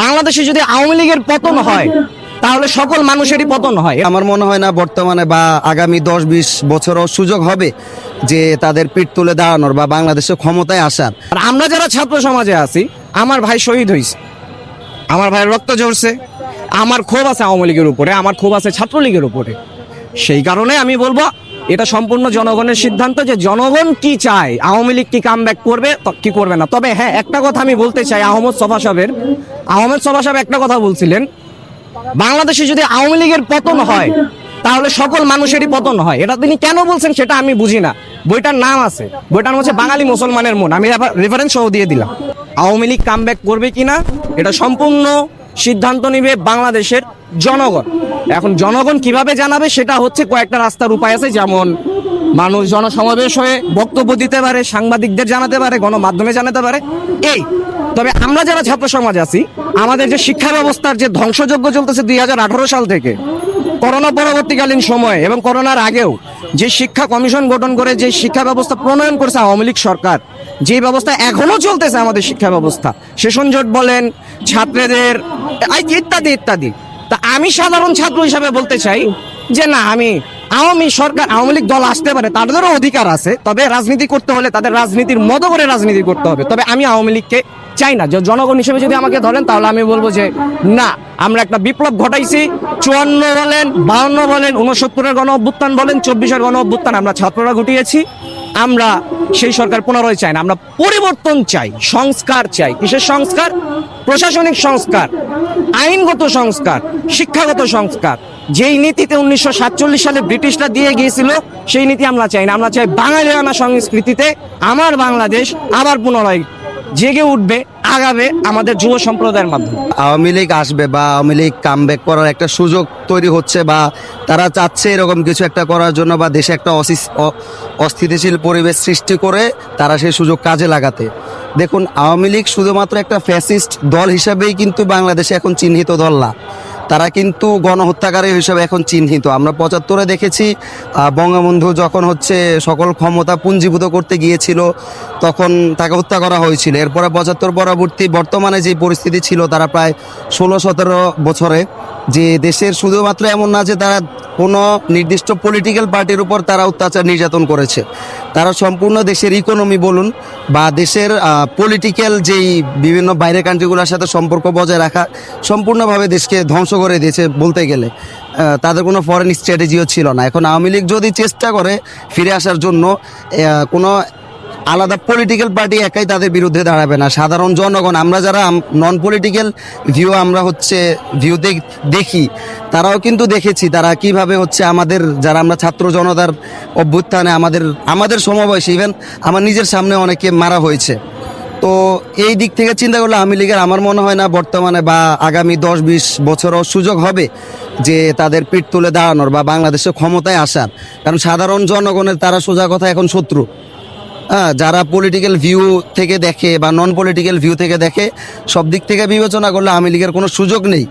বাংলাদেশে যদি আওয়ামী লীগের পতন হয় তাহলে সকল মানুষেরই পতন হয়। আমার মনে হয় না বর্তমানে বা আগামী দশ বিশ বছরও সুযোগ হবে যে তাদের পিঠ তুলে দাঁড়ানোর বা বাংলাদেশে ক্ষমতায় আসার। আর আমরা যারা ছাত্র সমাজে আছি আমার ভাই শহীদ হয়েছে আমার ভাইয়ের রক্ত ঝরছে। আমার ক্ষোভ আছে আওয়ামী লীগের উপরে আমার ক্ষোভ আছে ছাত্রলীগের উপরে। সেই কারণে আমি বলব এটা সম্পূর্ণ জনগণের সিদ্ধান্ত যে জনগণ কি চায়, আওয়ামী লীগ কি কাম করবে কি করবে না। তবে হ্যাঁ একটা কথা আমি বলতে চাই আহমদ সফা সাহেবের। আহমেদ সফা সাহেব একটা কথা বলছিলেন, বাংলাদেশে যদি আওয়ামী লীগের পতন হয়, তাহলে সকল মানুষেরই পতন হয়। এটা তিনি কেন বলছেন সেটা আমি বুঝি না। বইটার নাম আছে। বইটার নাম হচ্ছে বাঙালি মুসলমানের মন। আমি রেফারেন্স সহ দিয়ে দিলাম। আওয়ামী লীগ কাম করবে কিনা, এটা সম্পূর্ণ সিদ্ধান্ত নিবে বাংলাদেশের জনগণ। এখন জনগণ কীভাবে জানাবে সেটা হচ্ছে কয়েকটা রাস্তার উপায় আছে, যেমন মানুষ জনসমাবেশ হয়ে বক্তব্য দিতে পারে, সাংবাদিকদের জানাতে পারে, গণমাধ্যমে জানাতে পারে। এই, তবে আমরা যারা ছাত্র সমাজ আছি, আমাদের যে শিক্ষা ব্যবস্থার যে ধ্বংসযজ্ঞ চলতেছে দুই হাজার আঠারো সাল থেকে, করোনা পরবর্তীকালীন সময়ে এবং করোনার আগেও যে শিক্ষা কমিশন গঠন করে, যে শিক্ষা ব্যবস্থা প্রণয়ন করেছে আওয়ামী লীগ সরকার, যে ব্যবস্থা এখনও চলতেছে আমাদের শিক্ষা ব্যবস্থা। সেশন জোট বলেন, ছাত্রদের ইত্যাদি ইত্যাদি। আমি সাধারণ ছাত্র হিসাবে বলতে চাই যে না, আমি আওয়ামী সরকার, আওয়ামী লীগ দল আসতে পারে, তাদেরও অধিকার আছে, তবে রাজনীতি করতে হলে তাদের রাজনীতির মতো করে রাজনীতি করতে হবে। তবে আমি আওয়ামী লীগকে চাই না। জনগণ হিসেবে যদি আমাকে ধরেন, তাহলে আমি বলব যে না, আমরা একটা বিপ্লব ঘটাইছি। চুয়ান্ন বলেন বাহান্ন বলেন উনসত্তরের গণ অভ্যুত্থান বলেন, চব্বিশের গণ অভ্যুত্থান আমরা ছাত্ররা ঘটিয়েছি। আমরা সেই সরকার পুনরায় চাই না, আমরা পরিবর্তন চাই, সংস্কার চাই। কিসের সংস্কার? প্রশাসনিক সংস্কার, আইনগত সংস্কার, শিক্ষাগত সংস্কার। যেই নীতিতে উনিশশো সাতচল্লিশ সালে ব্রিটিশরা দিয়ে গিয়েছিল, সেই নীতি আমরা চাই না। আমরা চাই বাঙালিয়ানা সংস্কৃতিতে আমার বাংলাদেশ আবার পুনরায় জেগে উঠবে, আগাবে আমাদের যুব সম্প্রদায়ের মাধ্যমে। আওয়ামী লীগ আসবে বা আওয়ামী লীগ কাম করার একটা সুযোগ তৈরি হচ্ছে বা তারা চাচ্ছে এরকম কিছু একটা করার জন্য বা দেশে একটা অস্থিতিশীল পরিবেশ সৃষ্টি করে তারা সেই সুযোগ কাজে লাগাতে। দেখুন, আওয়ামী লীগ শুধুমাত্র একটা ফ্যাসিস্ট দল হিসাবেই কিন্তু বাংলাদেশে এখন চিহ্নিত দল না। তারা কিন্তু গণহত্যাকারী হিসেবে এখন চিহ্নিত। আমরা পঁচাত্তরে দেখেছি বঙ্গবন্ধু যখন হচ্ছে সকল ক্ষমতা পুঞ্জীভূত করতে গিয়েছিল, তখন তাকে হত্যা করা হয়েছিল। এরপরে পঁচাত্তর পরবর্তী বর্তমানে যে পরিস্থিতি ছিল, তারা প্রায় ষোলো সতেরো বছরে, যে দেশের শুধুমাত্র এমন না যে তারা কোনো নির্দিষ্ট পলিটিক্যাল পার্টির উপর তারা অত্যাচার নির্যাতন করেছে। তারা সম্পূর্ণ দেশের ইকোনমি বলুন বা দেশের পলিটিক্যাল যেই বিভিন্ন বাইরের কান্ট্রিগুলোর সাথে সম্পর্ক বজায় রাখা সম্পূর্ণভাবে দেশকে ধ্বংস করে দিয়েছে বলতে গেলে। তাদের কোনো ফরেন স্ট্র্যাটেজিও ছিল না। এখন আওয়ামী লীগ যদি চেষ্টা করে ফিরে আসার জন্য কোনো আলাদা পলিটিক্যাল পার্টি একাই তাদের বিরুদ্ধে দাঁড়াবে না। সাধারণ জনগণ, আমরা যারা নন পলিটিক্যাল ভিউ আমরা হচ্ছে ভিউ দেখি তারাও কিন্তু দেখেছি, তারা কীভাবে হচ্ছে আমাদের, যারা আমরা ছাত্র জনতার অভ্যুত্থানে আমাদের আমাদের সমবয়সী ইভেন আমার নিজের সামনে অনেকে মারা হয়েছে। তো এই দিক থেকে চিন্তা করলে আওয়ামী লীগের আমার মনে হয় না বর্তমানে বা আগামী দশ বিশ বছরও সুযোগ হবে যে তাদের পিঠ তুলে দাঁড়ানোর বা বাংলাদেশে ক্ষমতায় আসার। কারণ সাধারণ জনগণের তারা সোজা কথা এখন শত্রু। যারা পলিটিক্যাল ভিউ থেকে দেখে বা নন পলিটিক্যাল ভিউ থেকে দেখে, সব দিক থেকে বিবেচনা করলে আওয়ামী লীগের কোনো সুযোগ নেই।